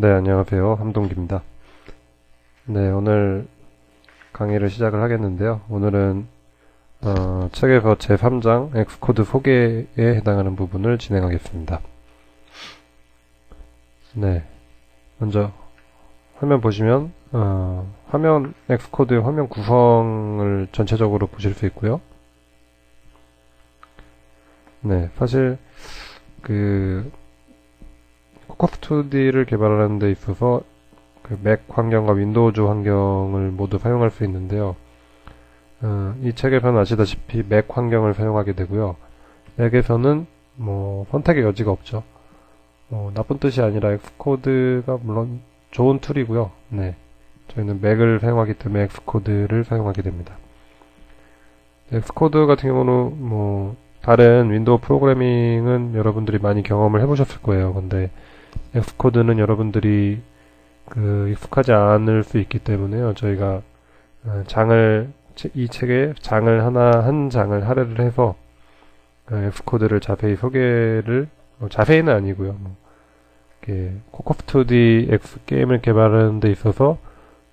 네, 안녕하세요. 함동기입니다. 네, 오늘 강의를 시작을 하겠는데요. 오늘은 어, 책에서 제3장 엑스코드 소개에 해당하는 부분을 진행하겠습니다. 네, 먼저 화면 보시면 어, 화면 엑스코드의 화면 구성을 전체적으로 보실 수 있고요. 네, 사실 그 코커스2D를 개발하는 데 있어서 그 맥 환경과 윈도우즈 환경을 모두 사용할 수 있는데요. 어, 이 책에서는 아시다시피 맥 환경을 사용하게 되고요. 맥에서는 뭐 선택의 여지가 없죠. 뭐 나쁜 뜻이 아니라 엑스코드가 물론 좋은 툴이고요. 네. 저희는 맥을 사용하기 때문에 엑스코드를 사용하게 됩니다. 엑스코드 같은 경우는 뭐 다른 윈도우 프로그래밍은 여러분들이 많이 경험을 해보셨을 거예요. 근데 엑스코드는 여러분들이 그 익숙하지 않을 수 있기 때문에요. 저희가 어, 장을 이 책에 장을 하나 한 장을 할애를 해서 엑스코드를 자세히 소개를 어, 자세히는 아니고요. 뭐 이렇게 코코프2D X 게임을 개발하는 데 있어서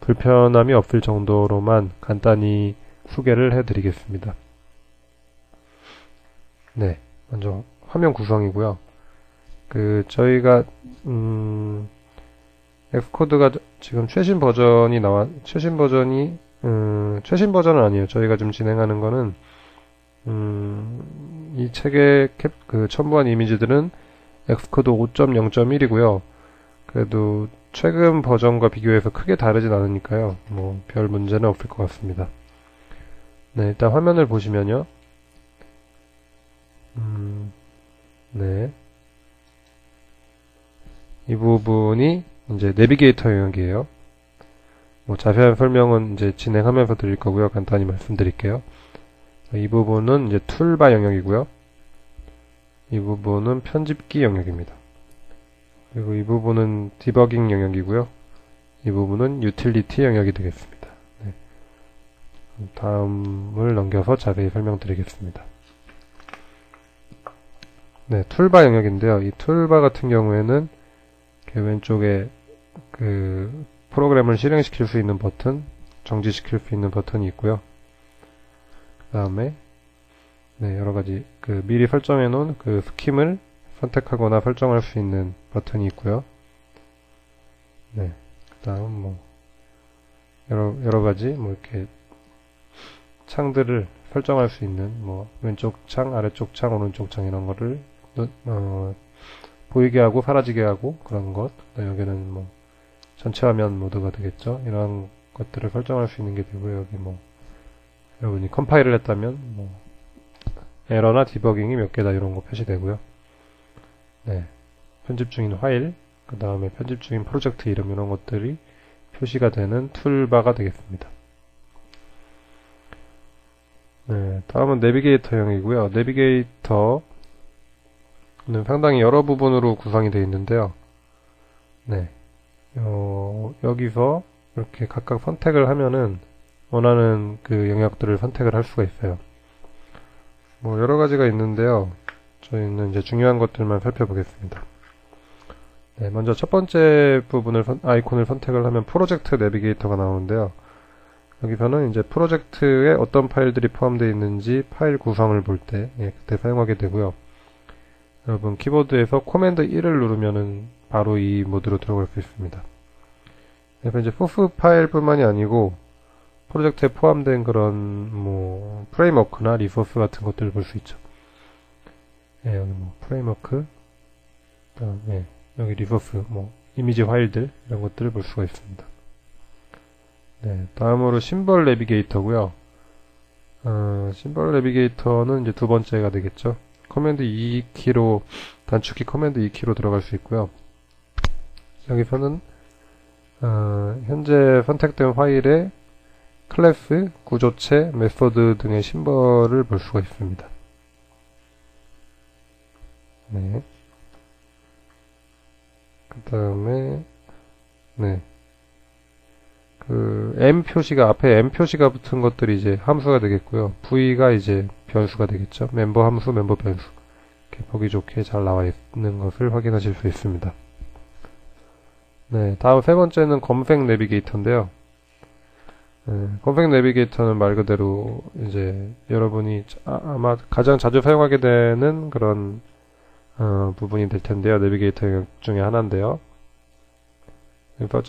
불편함이 없을 정도로만 간단히 소개를 해드리겠습니다. 네, 먼저 화면 구성이고요. 그 저희가 음, 엑스코드가 지금 최신 버전이 나와 최신 버전이 음, 최신 버전은 아니에요. 저희가 지금 진행하는 거는 음, 이 책에 캡, 그 첨부한 이미지들은 엑스코드 5.0.1이고요. 그래도 최근 버전과 비교해서 크게 다르진 않으니까요. 뭐 별 문제는 없을 것 같습니다. 네, 일단 화면을 보시면요. 음, 네. 이 부분이 이제 내비게이터 영역이에요. 뭐 자세한 설명은 이제 진행하면서 드릴 거고요. 간단히 말씀드릴게요. 이 부분은 이제 툴바 영역이고요. 이 부분은 편집기 영역입니다. 그리고 이 부분은 디버깅 영역이고요. 이 부분은 유틸리티 영역이 되겠습니다. 네. 다음을 넘겨서 자세히 설명드리겠습니다. 네, 툴바 영역인데요. 이 툴바 같은 경우에는 왼쪽에 그 프로그램을 실행시킬 수 있는 버튼, 정지시킬 수 있는 버튼이 있고요. 그 다음에 네, 여러 가지 그 미리 설정해 놓은 그 스킴을 선택하거나 설정할 수 있는 버튼이 있고요. 네, 그 다음 뭐 여러 여러 가지 뭐 이렇게 창들을 설정할 수 있는 뭐 왼쪽 창, 아래쪽 창, 오른쪽 창 이런 거를 어, 보이게 하고 사라지게 하고 그런 것. 여기는 뭐 전체 화면 모드가 되겠죠. 이런 것들을 설정할 수 있는 게 되고요. 여기 뭐 여러분이 컴파일을 했다면 뭐 에러나 디버깅이 몇 개다 이런 거 표시되고요. 네. 편집 중인 파일 그 다음에 편집 중인 프로젝트 이름 이런 것들이 표시가 되는 툴바가 되겠습니다. 네. 다음은 내비게이터형이고요. 내비게이터 는 상당히 여러 부분으로 구성이 되어 있는데요. 네. 어, 여기서 이렇게 각각 선택을 하면은 원하는 그 영역들을 선택을 할 수가 있어요. 뭐 여러 가지가 있는데요. 저희는 이제 중요한 것들만 살펴보겠습니다. 네, 먼저 첫 번째 부분을 아이콘을 선택을 하면 프로젝트 내비게이터가 나오는데요. 여기서는 이제 프로젝트에 어떤 파일들이 포함되어 있는지 파일 구성을 볼때 예, 그때 사용하게 되고요. 여러분 키보드에서 코맨드 1을 누르면은 바로 이 모드로 들어갈 수 있습니다. 그래서 이제 소스 파일뿐만이 아니고 프로젝트에 포함된 그런 뭐 프레임워크나 리소스 같은 것들을 볼 수 있죠. 네, 여기 뭐 프레임워크, 그다음 네, 여기 리소스, 뭐 이미지 파일들 이런 것들을 볼 수가 있습니다. 네, 다음으로 심벌 내비게이터고요. 어, 심벌 내비게이터는 이제 두 번째가 되겠죠. 커맨드 2키로 단축키 커맨드 2키로 들어갈 수 있고요. 여기서는 어, 현재 선택된 파일의 클래스, 구조체, 메소드 등의 심벌을 볼 수가 있습니다. 네. 그 다음에 네. 그 M 표시가 앞에 M 표시가 붙은 것들이 이제 함수가 되겠고요. V가 이제 변수가 되겠죠. 멤버 함수, 멤버 변수. 이렇게 보기 좋게 잘 나와 있는 것을 확인하실 수 있습니다. 네, 다음 세 번째는 검색 내비게이터인데요. 네, 검색 내비게이터는 말 그대로 이제 여러분이 아, 마 가장 자주 사용하게 되는 그런 어, 부분이 될 텐데요. 내비게이터 중에 하나인데요.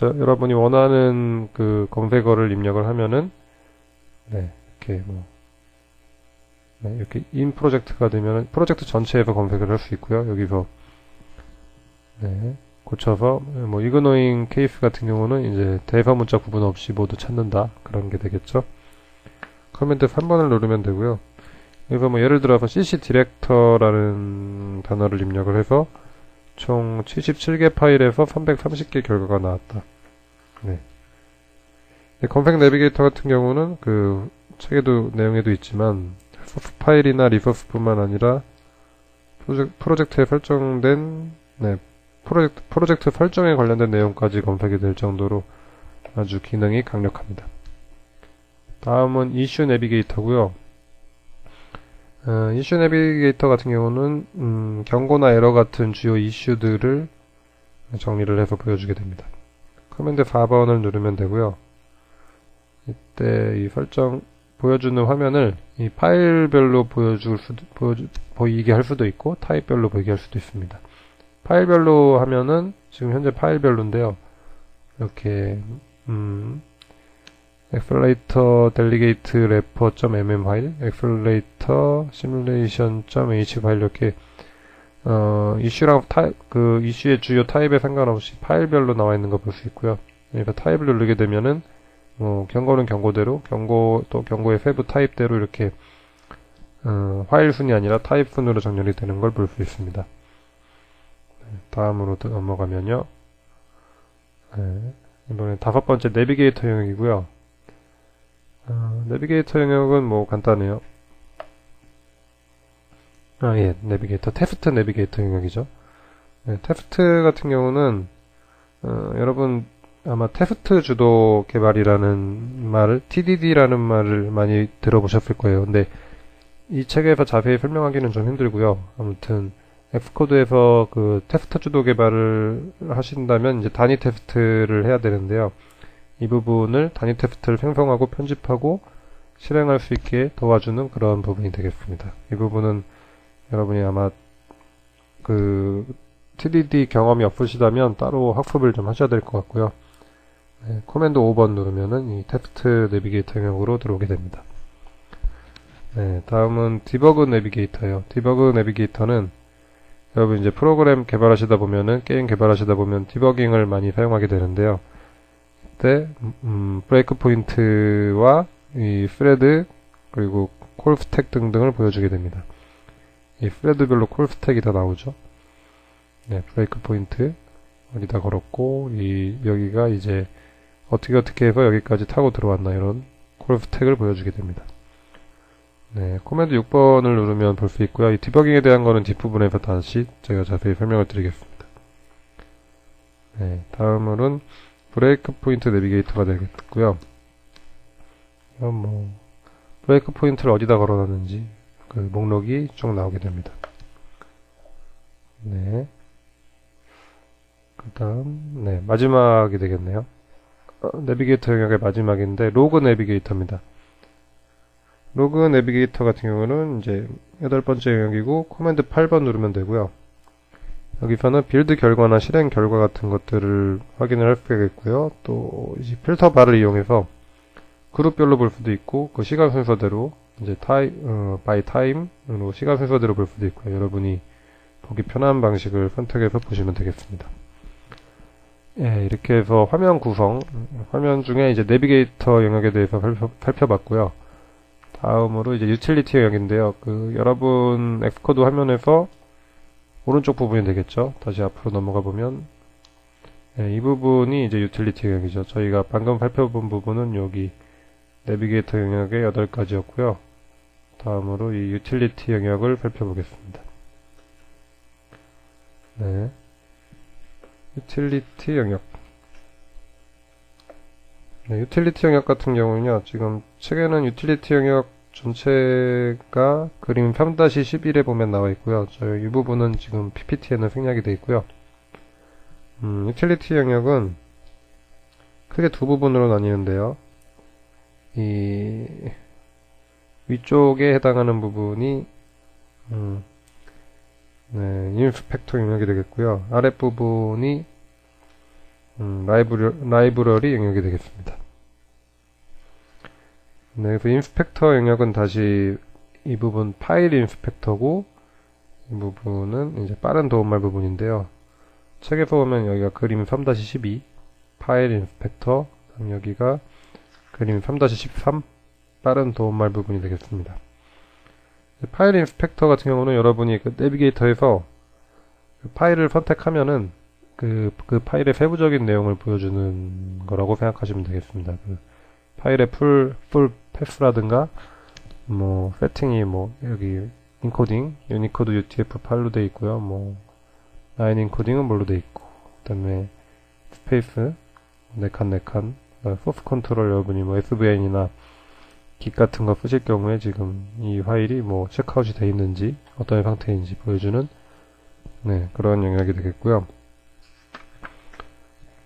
여러분이 원하는 그 검색어를 입력을 하면은 네, 이렇게 뭐 네, 이렇게 인 프로젝트가 되면 프로젝트 전체에서 검색을 할 수 있고요. 여기서 네, 고쳐서 뭐 이그노잉 케이스 같은 경우는 이제 대화 문자 구분 없이 모두 찾는다 그런 게 되겠죠. 커맨드 3번을 누르면 되고요. 여기서 뭐 예를 들어서 cc 디렉터라는 단어를 입력을 해서 총 77개 파일에서 330개 결과가 나왔다. 네. 검색 내비게이터 같은 경우는 그 책에도 내용에도 있지만 소스 파일이나 리소스뿐만 아니라 프로젝트, 프로젝트 에 설정된 네, 프로젝트, 프로젝트 설정에 관련된 내용까지 검색이 될 정도로 아주 기능이 강력합니다. 다음은 이슈 내비게이터고요. 어, 이슈 내비게이터 같은 경우는 음, 경고나 에러 같은 주요 이슈들을 정리를 해서 보여주게 됩니다. 커맨드 4번을 누르면 되고요. 이때 이 설정 보여주는 화면을 이 파일별로 보여줄 수도, 보여주, 보이게 할 수도 있고 타입별로 보이게 할 수도 있습니다. 파일별로 하면은 지금 현재 파일별로인데요. 이렇게 음, accelerator delegate repo.mm 파일, accelerator simulation.h 파일 이렇게 어, 이슈랑 타, 그 이슈의 주요 타입에 상관없이 파일별로 나와 있는 거 볼 수 있고요. 그러니까 타입을 누르게 되면은 뭐 경고는 경고대로, 경고 또 경고의 세부 타입대로 이렇게 어, 파일 순이 아니라 타입 순으로 정렬이 되는 걸 볼 수 있습니다. 다음으로 넘어가면요. 네, 이번에 다섯 번째 내비게이터 영역이고요. 어, 내비게이터 영역은 뭐 간단해요. 아, 예, 내비게이터, 테스트 내비게이터 영역이죠. 네, 테스트 같은 경우는, 어, 여러분, 아마 테스트 주도 개발이라는 말을, TDD라는 말을 많이 들어보셨을 거예요. 근데 이 책에서 자세히 설명하기는 좀 힘들고요. 아무튼, 엑스코드에서 그 테스트 주도 개발을 하신다면 이제 단위 테스트를 해야 되는데요. 이 부분을 단위 테스트를 생성하고 편집하고 실행할 수 있게 도와주는 그런 부분이 되겠습니다. 이 부분은 여러분이 아마 그 TDD 경험이 없으시다면 따로 학습을 좀 하셔야 될 것 같고요. 네, 코맨드 5번 누르면은 이 테스트 내비게이터 영역으로 들어오게 됩니다. 네, 다음은 디버그 내비게이터예요. 디버그 내비게이터는 여러분 이제 프로그램 개발하시다 보면은 게임 개발하시다 보면 디버깅을 많이 사용하게 되는데요. 이때 음, 브레이크 포인트와 이 스레드 그리고 콜 스택 등등을 보여주게 됩니다. 이 스레드별로 콜 스택이 다 나오죠. 네, 브레이크 포인트 어디다 걸었고 이 여기가 이제 어떻게 어떻게 해서 여기까지 타고 들어왔나 이런 콜 스 택을 보여주게 됩니다. 네, 코맨드 6번을 누르면 볼 수 있고요. 이 디버깅에 대한 거는 뒷부분에서 다시 제가 자세히 설명을 드리겠습니다. 네, 다음으로는 브레이크 포인트 내비게이터가 되겠고요. 이건 뭐 브레이크 포인트를 어디다 걸어놨는지 그 목록이 쭉 나오게 됩니다. 네. 그 다음, 네, 마지막이 되겠네요. 어, 내비게이터 영역의 마지막인데, 로그 내비게이터입니다. 로그 내비게이터 같은 경우는 이제 여덟 번째 영역이고 코맨드 8번 누르면 되고요. 여기서는 빌드 결과나 실행 결과 같은 것들을 확인을 할 수가 있고요. 또 필터 바를 이용해서 그룹별로 볼 수도 있고 그 시간 순서대로 이제 타이 어, 바이 타임으로 시간 순서대로 볼 수도 있고요. 여러분이 보기 편한 방식을 선택해서 보시면 되겠습니다. 예, 이렇게 해서 화면 구성, 화면 중에 이제 내비게이터 영역에 대해서 살펴, 살펴 봤고요. 다음으로 이제 유틸리티 영역인데요. 그 여러분 엑스코드 화면에서 오른쪽 부분이 되겠죠. 다시 앞으로 넘어가 보면 네, 이 부분이 이제 유틸리티 영역이죠. 저희가 방금 살펴본 부분은 여기 내비게이터 영역의 8가지였고요. 다음으로 이 유틸리티 영역을 살펴보겠습니다. 네. 유틸리티 영역. 네, 유틸리티 영역 같은 경우는요, 지금 책에는 유틸리티 영역 전체가 그림 3-11에 보면 나와 있고요. 저이 부분은 지금 PPT에는 생략이 되어 있고요. 음, 유틸리티 영역은 크게 두 부분으로 나뉘는데요. 이 위쪽에 해당하는 부분이 음, 네, 인스펙터 영역이 되겠고요. 아랫부분이 음, 라이브러, 라이브러리 영역이 되겠습니다. 네, 그래서 인스펙터 영역은 다시 이 부분 파일 인스펙터고 이 부분은 이제 빠른 도움말 부분인데요. 책에서 보면 여기가 그림 3-12 파일 인스펙터 여기가 그림 3-13 빠른 도움말 부분이 되겠습니다. 파일 인스펙터 같은 경우는 여러분이 그 내비게이터에서 그 파일을 선택하면은 그, 그 파일의 세부적인 내용을 보여주는 거라고 생각하시면 되겠습니다. 그 파일의 풀, 풀 패스라든가 뭐 세팅이 뭐 여기 인코딩 유니코드 UTF-8로 돼 있고요. 뭐 라인 인코딩은 뭘로 돼 있고 그다음에 스페이스 네칸 네칸 소스 컨트롤 여러분이 뭐 SVN이나 깃 같은 거 쓰실 경우에 지금 이 파일이 뭐 체크아웃이 돼 있는지 어떤 상태인지 보여주는 네 그런 영역이 되겠고요.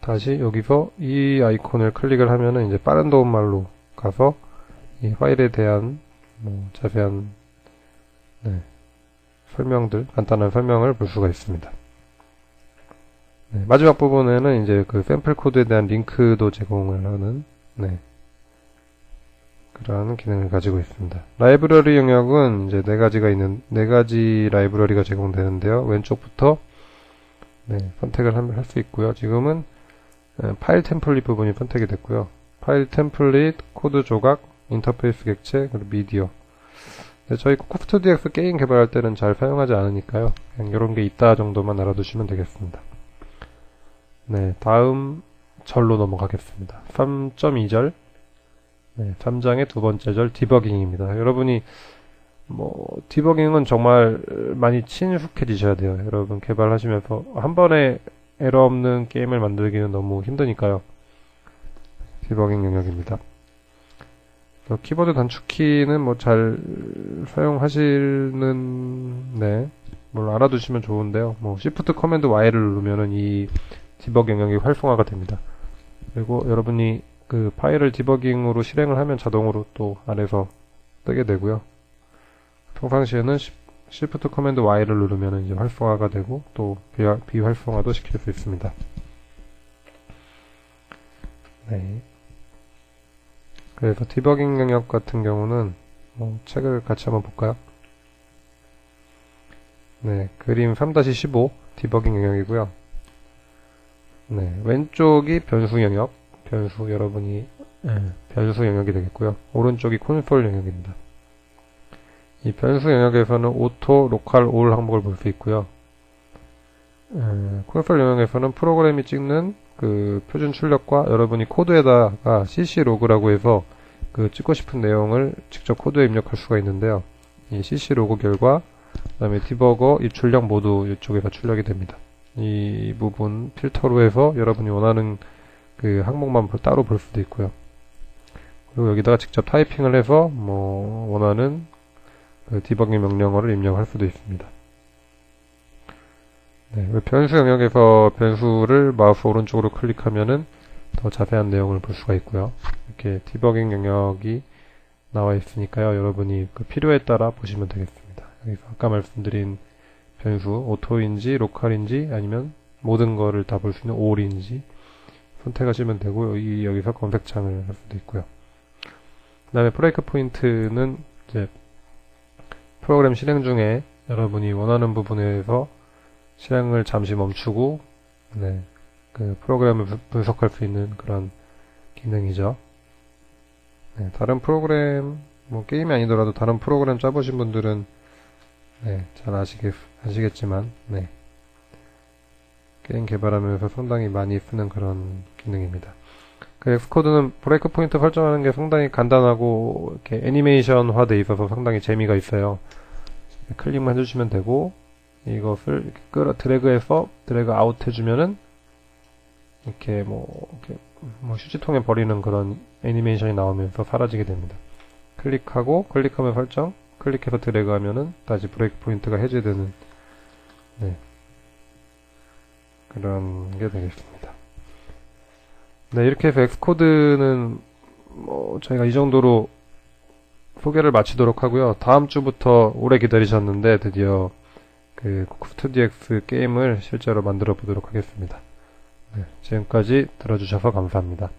다시 여기서 이 아이콘을 클릭을 하면은 이제 빠른 도움말로 가서 이 파일에 대한 뭐 자세한 네, 설명들 간단한 설명을 볼 수가 있습니다. 네, 마지막 부분에는 이제 그 샘플 코드에 대한 링크도 제공을 하는 네, 그러한 기능을 가지고 있습니다. 라이브러리 영역은 이제 네 가지가 있는 네 가지 라이브러리가 제공되는데요. 왼쪽부터 네, 선택을 할 수 있고요. 지금은 네, 파일 템플릿 부분이 선택이 됐고요. 파일 템플릿, 코드 조각, 인터페이스 객체, 그리고 미디어. 네, 저희 코스트DX 게임 개발할 때는 잘 사용하지 않으니까요. 그냥 이런 게 있다 정도만 알아두시면 되겠습니다. 네, 다음 절로 넘어가겠습니다. 3.2절. 네, 3장의 두 번째 절 디버깅입니다. 여러분이 뭐 디버깅은 정말 많이 친숙해지셔야 돼요. 여러분 개발하시면서 한 번에 에러 없는 게임을 만들기는 너무 힘드니까요. 디버깅 영역입니다. 키보드 단축키는 뭐 잘 사용하시는 네, 뭘 알아두시면 좋은데요. 뭐 Shift 커맨드 Y를 누르면은 이 디버깅 영역이 활성화가 됩니다. 그리고 여러분이 그 파일을 디버깅으로 실행을 하면 자동으로 또 아래서 뜨게 되고요. 평상시에는 Shift 커맨드 Y를 누르면 이제 활성화가 되고 또 비활성화도 시킬 수 있습니다. 네. 그래서 디버깅 영역 같은 경우는 뭐 책을 같이 한번 볼까요? 네, 그림 3-15 디버깅 영역이고요. 네, 왼쪽이 변수 영역, 변수 여러분이 네, 변수 영역이 되겠고요. 오른쪽이 콘솔 영역입니다. 이 변수 영역에서는 오토, 로컬, 올 항목을 볼 수 있고요. 에, 콘솔 영역에서는 프로그램이 찍는 그 표준 출력과 여러분이 코드에다가 cc 로그라고 해서 그 찍고 싶은 내용을 직접 코드에 입력할 수가 있는데요. 이 cc 로그 결과 그 다음에 디버거 이 출력 모두 이쪽에서 출력이 됩니다. 이 부분 필터로 해서 여러분이 원하는 그 항목만 따로 볼 수도 있고요. 그리고 여기다가 직접 타이핑을 해서 뭐 원하는 그 디버깅 명령어를 입력할 수도 있습니다. 네, 그 변수 영역에서 변수를 마우스 오른쪽으로 클릭하면은 더 자세한 내용을 볼 수가 있고요. 이렇게 디버깅 영역이 나와 있으니까요. 여러분이 그 필요에 따라 보시면 되겠습니다. 여기서 아까 말씀드린 변수 오토인지 로컬인지 아니면 모든 거를 다 볼 수 있는 all인지 선택하시면 되고 이 여기서 검색창을 할 수도 있고요. 그 다음에 브레이크 포인트는 이제 프로그램 실행 중에 여러분이 원하는 부분에서 실행을 잠시 멈추고 네, 그 프로그램을 분석할 수 있는 그런 기능이죠. 네, 다른 프로그램 뭐 게임이 아니더라도 다른 프로그램 짜보신 분들은 네, 잘 아시겠, 아시겠지만 네, 게임 개발하면서 상당히 많이 쓰는 그런 기능입니다. 그 엑스코드는 브레이크 포인트 설정하는 게 상당히 간단하고 이렇게 애니메이션화 돼 있어서 상당히 재미가 있어요. 클릭만 해주시면 되고 이것을 끌어 드래그해서 드래그 아웃 해주면은 이렇게 뭐, 이렇게 뭐 휴지통에 버리는 그런 애니메이션이 나오면서 사라지게 됩니다. 클릭하고 클릭하면 설정 클릭해서 드래그 하면은 다시 브레이크 포인트가 해제되는 네. 그런 게 되겠습니다. 네, 이렇게 해서 엑스코드는 뭐 저희가 이 정도로 소개를 마치도록 하고요. 다음 주부터 오래 기다리셨는데 드디어 그 쿠프2DX 게임을 실제로 만들어 보도록 하겠습니다. 네, 지금까지 들어주셔서 감사합니다.